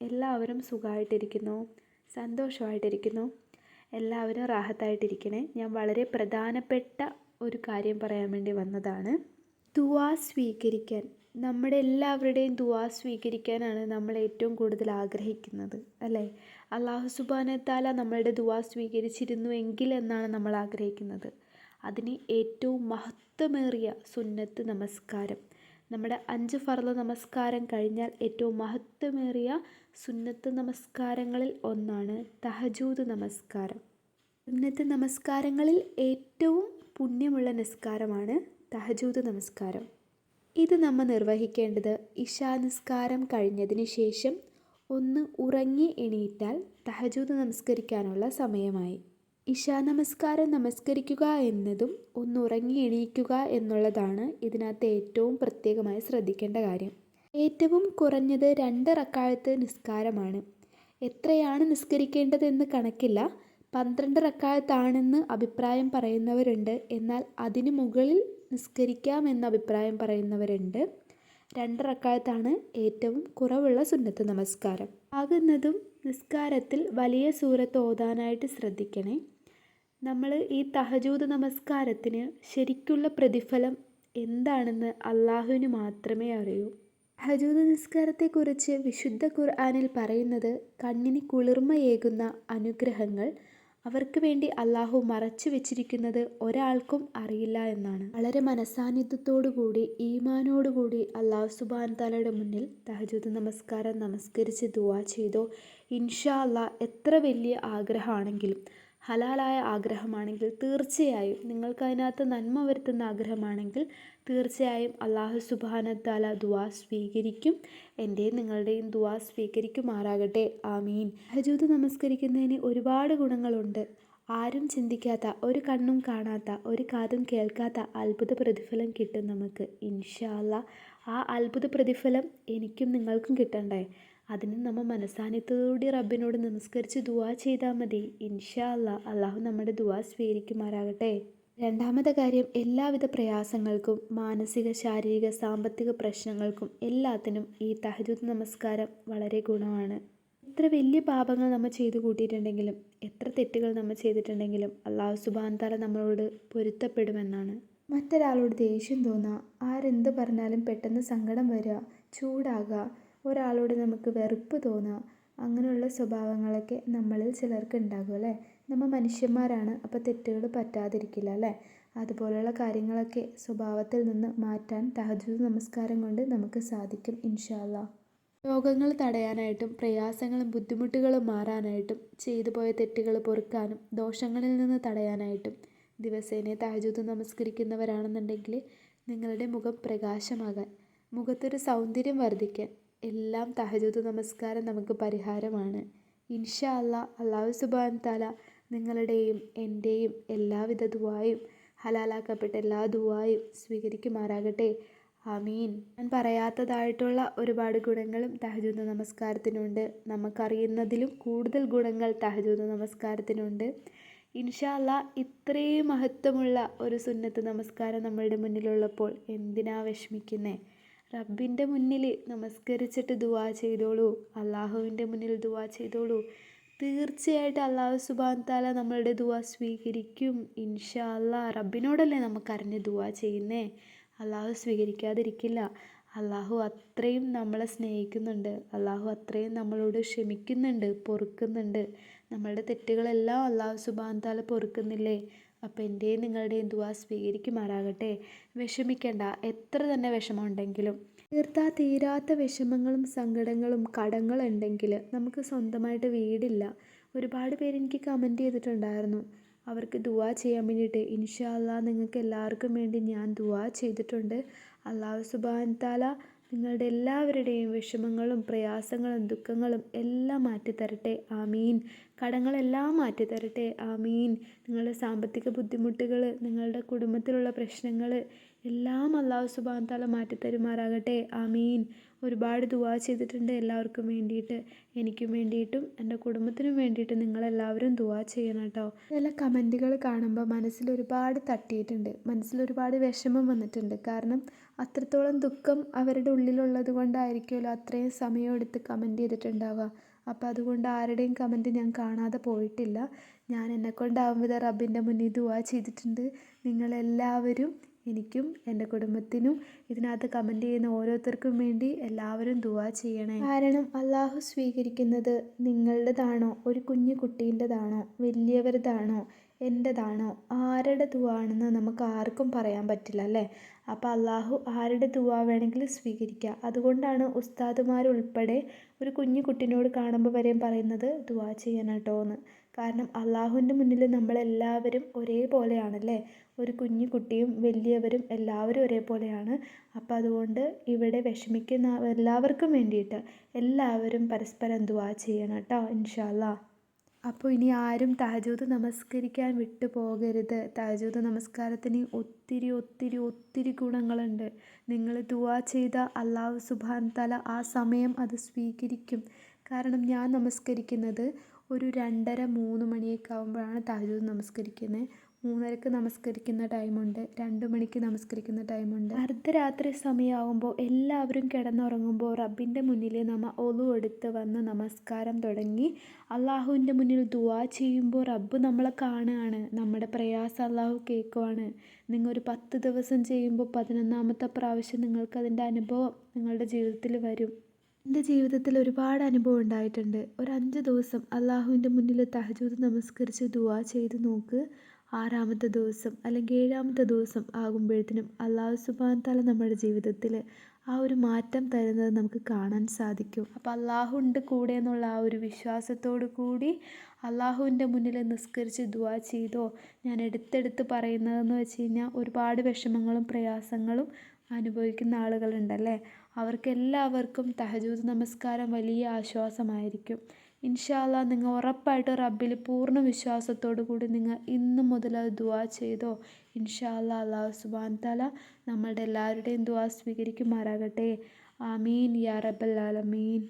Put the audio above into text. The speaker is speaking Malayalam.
എല്ലാവരും സുഖമായിട്ടിരിക്കുന്നു. സന്തോഷമായിട്ടിരിക്കുന്നു. എല്ലാവരും റാഹത്തായിട്ടിരിക്കണേ. ഞാൻ വളരെ പ്രധാനപ്പെട്ട ഒരു കാര്യം പറയാൻ വേണ്ടി വന്നതാണ്. ദുവാ സ്വീകരിക്കാൻ. നമ്മുടെ എല്ലാവരുടെയും ദുവാ സ്വീകരിക്കാനാണ് നമ്മൾ ഏറ്റവും കൂടുതൽ ആഗ്രഹിക്കുന്നത് അല്ലേ? അള്ളാഹു സുബാനത്താല നമ്മളുടെ ദുവാ സ്വീകരിച്ചിരുന്നു എങ്കിൽ എന്നാണ് നമ്മൾ ആഗ്രഹിക്കുന്നത്. അതിന് ഏറ്റവും മഹത്വമേറിയ സുന്നത്ത് നമസ്കാരം. നമ്മുടെ അഞ്ച് ഫർൾ നമസ്കാരം കഴിഞ്ഞാൽ ഏറ്റവും മഹത്വമേറിയ സുന്നത്ത് നമസ്കാരങ്ങളിൽ ഒന്നാണ് തഹജൂദ് നമസ്കാരം. സുന്നത്ത് നമസ്കാരങ്ങളിൽ ഏറ്റവും പുണ്യമുള്ള നിസ്കാരമാണ് തഹജൂദ് നമസ്കാരം. ഇത് നമ്മൾ നിർവഹിക്കേണ്ടത് ഇശാ നിസ്കാരം കഴിഞ്ഞതിന് ശേഷം ഒന്ന് ഉറങ്ങി എണീറ്റാൽ തഹജൂദ് നമസ്കരിക്കാനുള്ള സമയമായി. ഇശാ നമസ്കാരം നമസ്കരിക്കുക എന്നതും ഒന്ന് ഉറങ്ങി എണീക്കുക എന്നുള്ളതാണ് ഇതിനകത്ത് ഏറ്റവും പ്രത്യേകമായി ശ്രദ്ധിക്കേണ്ട കാര്യം. ഏറ്റവും കുറഞ്ഞത് രണ്ട് റക്കാഴത്ത് നിസ്കാരമാണ്. എത്രയാണ് നിസ്കരിക്കേണ്ടതെന്ന് കണക്കില്ല. പന്ത്രണ്ട് റക്കാഴത്താണെന്ന് അഭിപ്രായം പറയുന്നവരുണ്ട്. എന്നാൽ അതിനു മുകളിൽ നിസ്കരിക്കാം എന്ന അഭിപ്രായം പറയുന്നവരുണ്ട്. രണ്ട് റക്കാഴത്താണ് ഏറ്റവും കുറവുള്ള സുന്നത്ത് നമസ്കാരം. ആകുന്നതും നിസ്കാരത്തിൽ വലിയ സൂറത്ത് ഓതാനായിട്ട് ശ്രദ്ധിക്കണേ. നമ്മൾ ഈ തഹജൂദ് നമസ്കാരത്തിന് ശരിക്കുള്ള പ്രതിഫലം എന്താണെന്ന് അള്ളാഹുവിന് മാത്രമേ അറിയൂ. തഹജൂദ് നിസ്കാരത്തെക്കുറിച്ച് വിശുദ്ധ ഖുർആാനിൽ പറയുന്നത് കണ്ണിന് കുളിർമയേകുന്ന അനുഗ്രഹങ്ങൾ അവർക്ക് വേണ്ടി അള്ളാഹു മറച്ചു വെച്ചിരിക്കുന്നത് ഒരാൾക്കും അറിയില്ല എന്നാണ്. വളരെ മനസാന്നിധ്യത്തോടു കൂടി ഈമാനോടുകൂടി അള്ളാഹു സുബാൻ തലയുടെ മുന്നിൽ തഹജൂദ് നമസ്കാരം നമസ്കരിച്ച് ദുവാ ചെയ്തോ ഇൻഷാ അല്ലാ എത്ര വലിയ ആഗ്രഹമാണെങ്കിലും ഹലാലായ ആഗ്രഹമാണെങ്കിൽ തീർച്ചയായും നിങ്ങൾക്ക് അതിനകത്ത് നന്മ വരുത്തുന്ന ആഗ്രഹമാണെങ്കിൽ തീർച്ചയായും അള്ളാഹു സുബാനത്താല ദുവാ സ്വീകരിക്കും. എന്റെയും നിങ്ങളുടെയും ദുവാ സ്വീകരിക്കുമാറാകട്ടെ. ആമീൻ. ഹജൂത് നമസ്കരിക്കുന്നതിന് ഒരുപാട് ഗുണങ്ങളുണ്ട്. ആരും ചിന്തിക്കാത്ത ഒരു കണ്ണും കാണാത്ത ഒരു കാതും കേൾക്കാത്ത അത്ഭുത പ്രതിഫലം കിട്ടും നമുക്ക്. ഇൻഷാല്ല ആ അത്ഭുത പ്രതിഫലം എനിക്കും നിങ്ങൾക്കും കിട്ടണ്ടേ? അതിന് നമ്മൾ മനസ്സാന്നിധ്യത്തോടുകൂടി റബ്ബിനോട് നമസ്കരിച്ച് ദുവാ ചെയ്താൽ മതി. ഇൻഷാ അല്ലാ അള്ളാഹു നമ്മുടെ ദുവാ സ്വീകരിക്കുമാറാകട്ടെ. രണ്ടാമത്തെ കാര്യം എല്ലാവിധ പ്രയാസങ്ങൾക്കും മാനസിക ശാരീരിക സാമ്പത്തിക പ്രശ്നങ്ങൾക്കും എല്ലാത്തിനും ഈ തഹജുദ് നമസ്കാരം വളരെ ഗുണമാണ്. എത്ര വലിയ പാപങ്ങൾ നമ്മൾ ചെയ്തു കൂട്ടിയിട്ടുണ്ടെങ്കിലും എത്ര തെറ്റുകൾ നമ്മൾ ചെയ്തിട്ടുണ്ടെങ്കിലും അള്ളാഹു സുബാൻ താല നമ്മളോട് പൊരുത്തപ്പെടുമെന്നാണ്. മറ്റൊരാളോട് ദേഷ്യം തോന്നുക ആരെന്ത് പറഞ്ഞാലും പെട്ടെന്ന് സങ്കടം വരിക ചൂടാകുക ഒരാളോട് നമുക്ക് വെറുപ്പ് തോന്നുക അങ്ങനെയുള്ള സ്വഭാവങ്ങളൊക്കെ നമ്മളിൽ ചിലർക്ക് ഉണ്ടാകും അല്ലേ? നമ്മൾ മനുഷ്യന്മാരാണ് അപ്പോൾ തെറ്റുകൾ പറ്റാതിരിക്കില്ല അല്ലേ? അതുപോലെയുള്ള കാര്യങ്ങളൊക്കെ സ്വഭാവത്തിൽ നിന്ന് മാറ്റാൻ തഹജുദ് നമസ്കാരം കൊണ്ട് നമുക്ക് സാധിക്കും ഇൻഷാല്ല രോഗങ്ങൾ തടയാനായിട്ടും പ്രയാസങ്ങളും ബുദ്ധിമുട്ടുകളും മാറാനായിട്ടും ചെയ്തു പോയ തെറ്റുകൾ പൊറുക്കാനും ദോഷങ്ങളിൽ നിന്ന് തടയാനായിട്ടും ദിവസേന തഹജുദ് നമസ്കരിക്കുന്നവരാണെന്നുണ്ടെങ്കിൽ നിങ്ങളുടെ മുഖം പ്രകാശമാകാൻ മുഖത്തൊരു സൗന്ദര്യം വർദ്ധിക്കാൻ എല്ലാം തഹജുദ് നമസ്കാരം നമുക്ക് പരിഹാരമാണ്. ഇൻഷാ അല്ലാ അള്ളാഹു സുബാൻ താല നിങ്ങളുടെയും എന്റെയും എല്ലാവിധ ദുവായും ഹലാലാക്കപ്പെട്ട എല്ലാ ദുവായും സ്വീകരിക്കുമാറാകട്ടെ. അമീൻ ഞാൻ പറയാത്തതായിട്ടുള്ള ഒരുപാട് ഗുണങ്ങളും തഹജൂദ് നമസ്കാരത്തിനുണ്ട്. നമുക്കറിയുന്നതിലും കൂടുതൽ ഗുണങ്ങൾ തഹജൂദ് നമസ്കാരത്തിനുണ്ട്. ഇൻഷാല്ല ഇത്രയും മഹത്വമുള്ള ഒരു സുന്നത്ത് നമസ്കാരം നമ്മളുടെ മുന്നിലുള്ളപ്പോൾ എന്തിനാ വിഷമിക്കുന്നേ? റബ്ബിന്റെ മുന്നിൽ നമസ്കരിച്ചിട്ട് ദുവാ ചെയ്തോളൂ. അള്ളാഹുവിന്റെ മുന്നിൽ ദുവാ ചെയ്തോളൂ. തീർച്ചയായിട്ടും അള്ളാഹു സുബാൻ താല നമ്മളുടെ ദുവാ സ്വീകരിക്കും. ഇൻഷാ അല്ലാ റബ്ബിനോടല്ലേ നമുക്കറിഞ്ഞ് ദുവാ ചെയ്യുന്നേ? അള്ളാഹു സ്വീകരിക്കാതിരിക്കില്ല. അള്ളാഹു അത്രയും നമ്മളെ സ്നേഹിക്കുന്നുണ്ട്. അള്ളാഹു അത്രയും നമ്മളോട് ക്ഷമിക്കുന്നുണ്ട് പൊറുക്കുന്നുണ്ട്. നമ്മളുടെ തെറ്റുകളെല്ലാം അള്ളാഹു സുബാൻ താല പൊറുക്കുന്നില്ലേ? അപ്പോൾ എന്റെയും നിങ്ങളുടെയും ദുവാ സ്വീകരിക്കുമാറാകട്ടെ. വിഷമിക്കേണ്ട എത്ര തന്നെ വിഷമമുണ്ടെങ്കിലും. തീർത്താ തീരാത്ത വിഷമങ്ങളും സങ്കടങ്ങളും കടങ്ങളുണ്ടെങ്കിൽ നമുക്ക് സ്വന്തമായിട്ട് വീടില്ല. ഒരുപാട് പേര് എനിക്ക് കമന്റ് ചെയ്തിട്ടുണ്ടായിരുന്നു. അവർക്ക് ദുവാ ചെയ്യാൻ വേണ്ടിയിട്ട്. ഇൻഷാ നിങ്ങൾക്ക് എല്ലാവർക്കും വേണ്ടി ഞാൻ ദുവാ ചെയ്തിട്ടുണ്ട്. അള്ളാഹു സുബാൻ താല നിങ്ങളുടെ എല്ലാവരുടെയും വിഷമങ്ങളും പ്രയാസങ്ങളും ദുഃഖങ്ങളും എല്ലാം മാറ്റിത്തരട്ടെ. ആമീൻ. കടങ്ങളെല്ലാം മാറ്റിത്തരട്ടെ. ആമീൻ. നിങ്ങളുടെ സാമ്പത്തിക ബുദ്ധിമുട്ടുകൾ നിങ്ങളുടെ കുടുംബത്തിലുള്ള പ്രശ്നങ്ങൾ എല്ലാം അള്ളാഹു സുബാൻ താല മാറ്റിത്തരുമാറാകട്ടെ. ആമീൻ. ഒരുപാട് ദുവാ ചെയ്തിട്ടുണ്ട് എല്ലാവർക്കും വേണ്ടിയിട്ട്. എനിക്കും വേണ്ടിയിട്ടും എന്റെ കുടുംബത്തിനും വേണ്ടിയിട്ട് നിങ്ങളെല്ലാവരും ദുവാ ചെയ്യണം കേട്ടോ. ചില കമന്റുകൾ കാണുമ്പോൾ മനസ്സിൽ ഒരുപാട് തട്ടിയിട്ടുണ്ട്. മനസ്സിൽ ഒരുപാട് വിഷമം വന്നിട്ടുണ്ട്. കാരണം അത്രത്തോളം ദുഃഖം അവരുടെ ഉള്ളിലുള്ളത് കൊണ്ടായിരിക്കുമല്ലോ അത്രയും സമയം എടുത്ത് കമന്റ് ചെയ്തിട്ടുണ്ടാവുക. അപ്പോൾ അതുകൊണ്ട് ആരുടെയും കമന്റ് ഞാൻ കാണാതെ പോയിട്ടില്ല. ഞാൻ എന്നെക്കൊണ്ടാവും വിധം റബ്ബിന്റെ മുന്നിൽ ദുആ ചെയ്തിട്ടുണ്ട്. നിങ്ങളെല്ലാവരും എനിക്കും എന്റെ കുടുംബത്തിനും ഇതിനകത്ത് കമന്റ് ചെയ്യുന്ന ഓരോരുത്തർക്കും വേണ്ടി എല്ലാവരും ദുആ ചെയ്യണേ. കാരണം അള്ളാഹു സ്വീകരിക്കുന്നത് നിങ്ങളുടേതാണോ? ഒരു കുഞ്ഞു കുട്ടീന്റെതാണോ? വലിയവരുടേതാണോ എന്റെതാണോ? ആരുടെ ദുആ ആണെന്ന് നമുക്ക് ആർക്കും പറയാൻ പറ്റില്ല അല്ലേ? അപ്പോൾ അള്ളാഹു ആരുടെ ദുആ വേണമെങ്കിലും സ്വീകരിക്കുക അതുകൊണ്ടാണ് ഉസ്താദുമാരുൾപ്പെടെ ഒരു കുഞ്ഞു കുട്ടിനോട് കാണുമ്പോൾ വരെയും പറയുന്നത് ദുആ ചെയ്യണം കേട്ടോ എന്ന് കാരണം അള്ളാഹുവിന്റെ മുന്നിൽ നമ്മളെല്ലാവരും ഒരേപോലെയാണല്ലേ? ഒരു കുഞ്ഞു കുട്ടിയും വലിയവരും എല്ലാവരും ഒരേപോലെയാണ്. അപ്പോൾ അതുകൊണ്ട് ഇവിടെ വിഷമിക്കുന്ന എല്ലാവർക്കും വേണ്ടിയിട്ട് എല്ലാവരും പരസ്പരം ദുവാ ചെയ്യണം കേട്ടോ ഇൻഷാ അല്ലാ അപ്പോൾ ഇനി ആരും തഹജൂദ് നമസ്കരിക്കാൻ വിട്ടു പോകരുത്. തഹജൂദ് നമസ്കാരത്തിന് ഒത്തിരി ഒത്തിരി ഒത്തിരി ഗുണങ്ങളുണ്ട്. നിങ്ങൾ ദുവാ ചെയ്ത അള്ളാഹു സുബാൻ തല ആ സമയം അത് സ്വീകരിക്കും. കാരണം ഞാൻ നമസ്കരിക്കുന്നത് ഒരു രണ്ടര മൂന്ന് മണിയൊക്കെ ആകുമ്പോഴാണ് തഹജൂദ് നമസ്കരിക്കുന്നത്. മൂന്നരക്ക് നമസ്കരിക്കുന്ന ടൈമുണ്ട്. രണ്ട് മണിക്ക് നമസ്കരിക്കുന്ന ടൈമുണ്ട്. അർദ്ധരാത്രി സമയമാകുമ്പോൾ എല്ലാവരും കിടന്നുറങ്ങുമ്പോൾ റബ്ബിന്റെ മുന്നിൽ നമ്മ ഒലു എടുത്ത് വന്ന് നമസ്കാരം തുടങ്ങി അള്ളാഹുവിന്റെ മുന്നിൽ ദുവാ ചെയ്യുമ്പോൾ റബ്ബ് നമ്മളെ കാണുകയാണ്. നമ്മുടെ പ്രയാസം അള്ളാഹു കേൾക്കുവാണ്. നിങ്ങൾ ഒരു പത്ത് ദിവസം ചെയ്യുമ്പോൾ പതിനൊന്നാമത്തെ പ്രാവശ്യം നിങ്ങൾക്ക് അതിന്റെ അനുഭവം നിങ്ങളുടെ ജീവിതത്തിൽ വരും. എന്റെ ജീവിതത്തിൽ ഒരുപാട് അനുഭവം ഉണ്ടായിട്ടുണ്ട്. ഒരു അഞ്ച് ദിവസം അള്ളാഹുവിന്റെ മുന്നിൽ തഹജൂദ് നമസ്കരിച്ച് ദുവാ ചെയ്ത് നോക്ക്. ആറാമത്തെ ദിവസം അല്ലെങ്കിൽ ഏഴാമത്തെ ദിവസം ആകുമ്പോഴത്തേനും അള്ളാഹു സുബ്ഹാനഹു തല നമ്മുടെ ജീവിതത്തിൽ ആ ഒരു മാറ്റം തരുന്നത് നമുക്ക് കാണാൻ സാധിക്കും. അപ്പോൾ അള്ളാഹു ഉണ്ട് കൂടെ എന്നുള്ള ആ ഒരു വിശ്വാസത്തോടു കൂടി അള്ളാഹുവിന്റെ മുന്നിൽ നിസ്കരിച്ച് ദുവാ ചെയ്തോ ഞാൻ എടുത്തെടുത്ത് പറയുന്നതെന്ന് വെച്ച് കഴിഞ്ഞാൽ ഒരുപാട് വിഷമങ്ങളും പ്രയാസങ്ങളും അനുഭവിക്കുന്ന ആളുകളുണ്ടല്ലേ അവർക്കെല്ലാവർക്കും തഹജൂദ് നമസ്കാരം വലിയ ആശ്വാസമായിരിക്കും. ഇൻഷാ നിങ്ങൾ ഉറപ്പായിട്ട് റബ്ബിൽ പൂർണ വിശ്വാസത്തോടു കൂടി നിങ്ങൾ ഇന്ന് മുതൽ അത് ദുആ ചെയ്തോ. ഇൻഷാ അള്ളാഹു സുബ്ഹാനഹു തആല നമ്മളുടെ എല്ലാവരുടെയും ദുആ സ്വീകരിക്കുമാറാകട്ടെ. ആമീൻ. യാ റബ്ബൽ ആലമീൻ.